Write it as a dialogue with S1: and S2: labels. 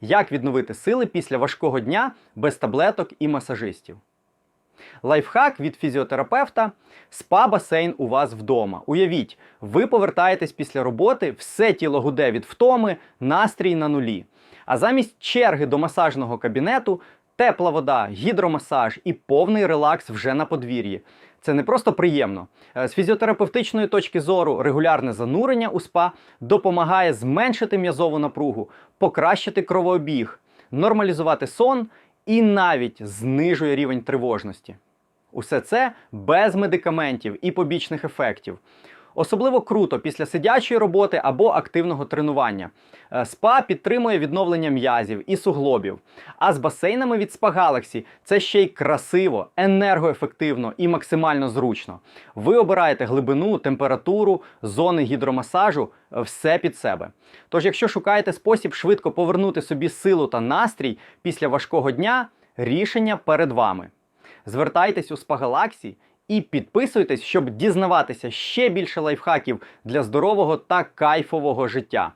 S1: Як відновити сили після важкого дня без таблеток і масажистів. Лайфхак від фізіотерапевта спа-басейн у вас вдома. Уявіть, ви повертаєтесь після роботи, все тіло гуде від втоми, настрій на нулі. А замість черги до масажного кабінету тепла вода, гідромасаж і повний релакс вже на подвір'ї. Це не просто приємно. Е, З фізіотерапевтичної точки зору регулярне занурення у спа допомагає зменшити м'язову напругу, покращити кровообіг, нормалізувати сон і навіть знижує рівень тривожності. Усе це без медикаментів і побічних ефектів. Особливо круто після сидячої роботи або активного тренування. Е, Спа підтримує відновлення м'язів і суглобів. А з басейнами від Spa Galaxy це ще й красиво, енергоефективно і максимально зручно. Ви обираєте глибину, температуру, зони гідромасажу, е, все під себе. Тож, якщо шукаєте спосіб швидко повернути собі силу та настрій після важкого дня, рішення перед вами. Звертайтесь у Galaxy і підписуйтесь, щоб дізнаватися ще більше лайфхаків для здорового та кайфового життя.